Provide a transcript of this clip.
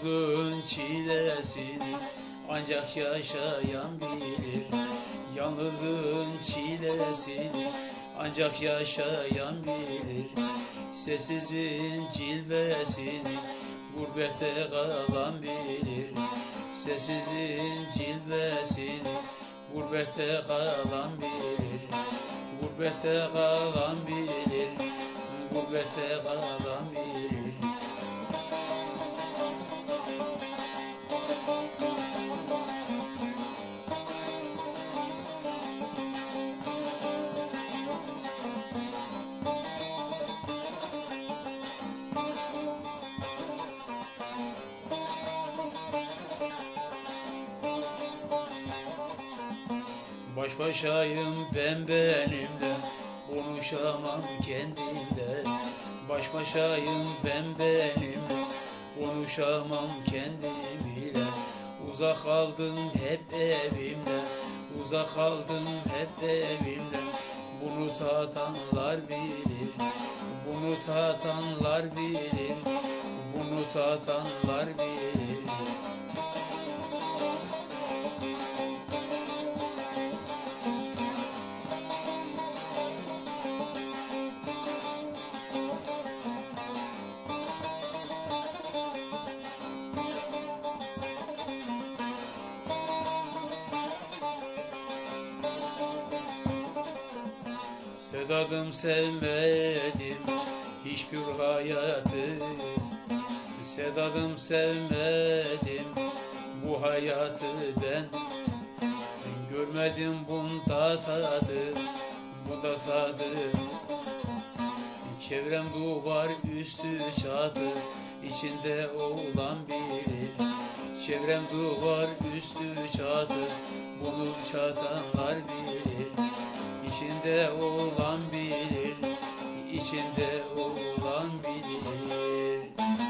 Yalnızlığın çilesini ancak yaşayan bilir. Yalnızlığın çilesini ancak yaşayan bilir. Sessizin cilvesini gurbette kalan bilir. Sessizin cilvesini gurbette kalan bilir. Gurbette kalan bilir. Gurbette kalan bilir Baş başayım ben benimle Konuşamam kendimle Baş başayım ben benimle Konuşamam kendimle. Uzak kaldım hep evimde Uzak kaldım hep evimde. Bunu tatanlar bilir Bunu tatanlar bilir Bunu tatanlar bilir Sedadım sevmedim hiçbir hayatı Sedadım sevmedim bu hayatı ben Görmedim bunda tadı, bunda tadı. Çevrem duvar üstü çatı, içinde oğlan biri. Çevrem duvar üstü çatı, bunu çatanlar bilir İçinde olan bilir, içinde olan bilir.